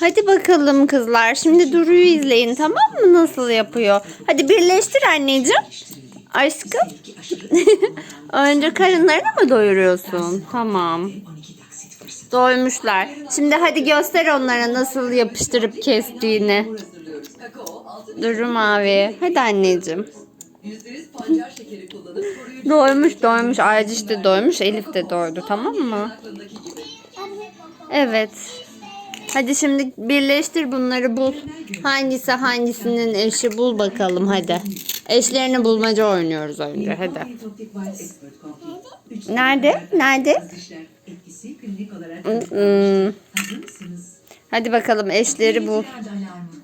Hadi bakalım kızlar. Şimdi Duru'yu izleyin tamam mı nasıl yapıyor? Hadi birleştir anneciğim. Aşkım. Önce karınlarını mı doyuruyorsun? Tamam. Doymuşlar. Şimdi hadi göster onlara nasıl yapıştırıp kestiğini. Duru mavi. Hadi anneciğim. %100 pancar şekeri kullanıp koruyucu Doymuş doymuş. Ayciş de doymuş. Elif de doydu tamam mı? Evet. Hadi şimdi birleştir bunları bul. Hangisi hangisinin eşi bul bakalım hadi. Eşlerini bulmaca oynuyoruz önce hadi. Nerede? Nerede? Hmm. Hadi bakalım eşleri bul.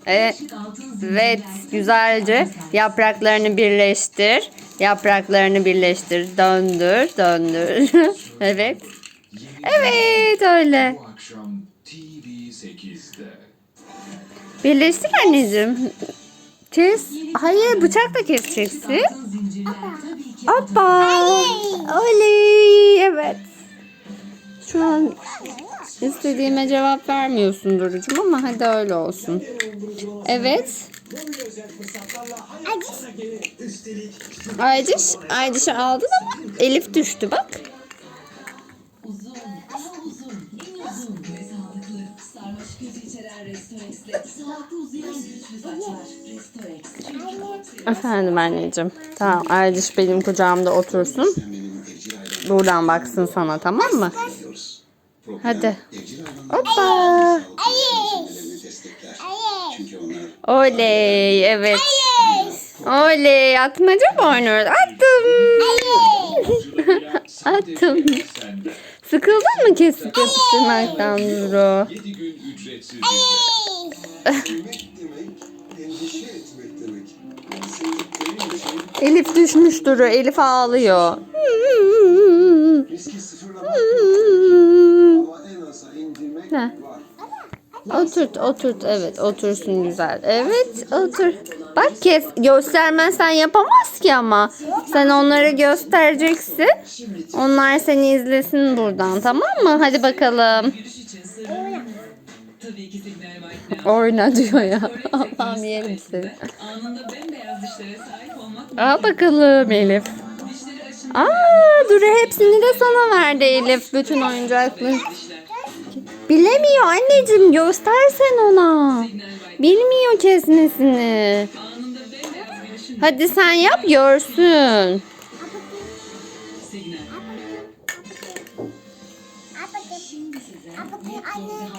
Evet, güzelce yapraklarını birleştir. Yapraklarını birleştir. Döndür, döndür. evet. Evet, öyle. Bu akşam TV8'de. Birleştir anneciğim. Kes. Hayır, bıçakla keseceksin. Altın zincirler tabii ki Hoppa. Oley. Evet. Şu an istediğime cevap vermiyorsun Duru'cum ama hadi öyle olsun. Evet. Aydiş, Aydiş'i aldın ama Elif düştü bak. Kötü içeren Restorex'le sağlıklı uzayan güçlü saçlar. Restorex. Efendim anneciğim. Tamam Aydiş benim kucağımda otursun. Buradan baksın sana tamam mı? Hadi. Hoppa. Oley evet. Oley atmaca mı oynuyoruz? Attım. Attım. Sıkıldın mı kesip yapıştırmaktan Duru? 7 gün ücretsiz izle. Sevmek demek, endişe etmek demek. Sevdiklerin için Elif düşmüş Duru. Elif ağlıyor. var. Oturt, oturt. Evet, otursun güzel. Evet, otur. Bak kes, göstermezsen yapamaz ki ama. Sen onları göstereceksin. Onlar seni izlesin buradan, tamam mı? Hadi bakalım. Oyna diyor ya. Allah'ım yerim seni. Olmak Al bakalım Elif. Aa, Duru hepsini de sana verdi Elif. Bütün oyuncakları. Bilemiyor anneciğim göstersen ona. Bilmiyor kesmesini. Hadi sen yap görsün.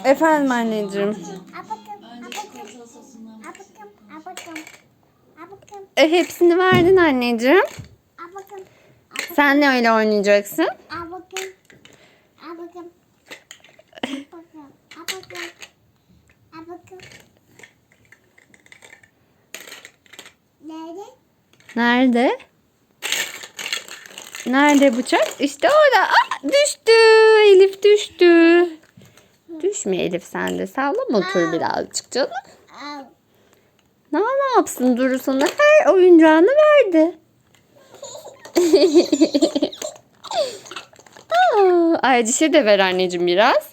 Efendim anneciğim. E, hepsini verdin anneciğim. Sen ne öyle oynayacaksın? Nerede? Nerede? Nerede bıçak? İşte orada. Aa, düştü. Elif düştü. Düşme Elif sen de. Sallama otur birazcık canım. Ne, ne yapsın Duru sana her oyuncağını verdi. Aa, Ayciş'e de ver anneciğim biraz.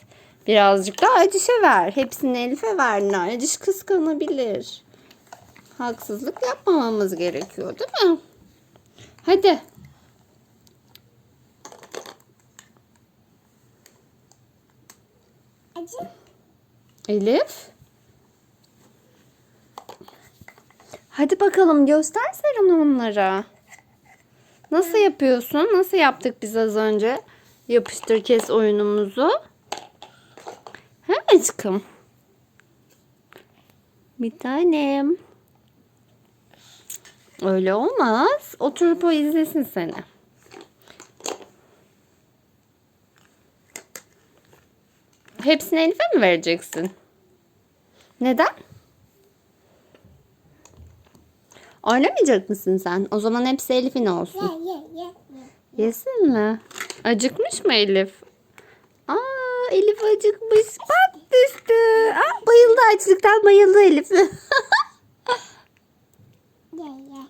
Birazcık da Ayciş'e ver. Hepsini Elif'e verdin. Ayciş kıskanabilir. Haksızlık yapmamamız gerekiyor değil mi? Hadi. Acı. Elif. Hadi bakalım göster sen onlara. Nasıl yapıyorsun? Nasıl yaptık biz az önce? Yapıştır kes oyunumuzu. He aşkım? Bir tanem. Öyle olmaz. Oturup o izlesin seni. Hepsini Elif'e mi vereceksin? Neden? Oynamayacak mısın sen? O zaman hepsi Elif'in Ye olsun. ye ye. ye. Yesin mi? Acıkmış mı Elif? Aa Elif acıkmış. Bak düştü. Aa, bayıldı açlıktan bayıldı Elif. Ye ye.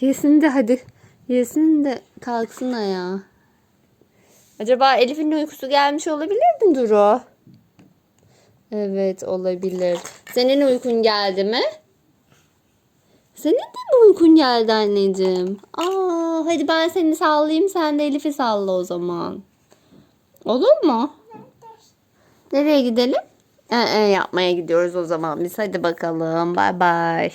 Yesin de hadi. Yesin de kalksın ayağa. Acaba Elif'in uykusu gelmiş olabilir mi Duru? Evet olabilir. Senin uykun geldi mi? Senin de mi uykun geldi anneciğim? Aa, hadi ben seni sallayayım sen de Elif'i salla o zaman. Olur mu? Nereye gidelim? Ee, yapmaya gidiyoruz o zaman biz. Hadi bakalım. Bay bay.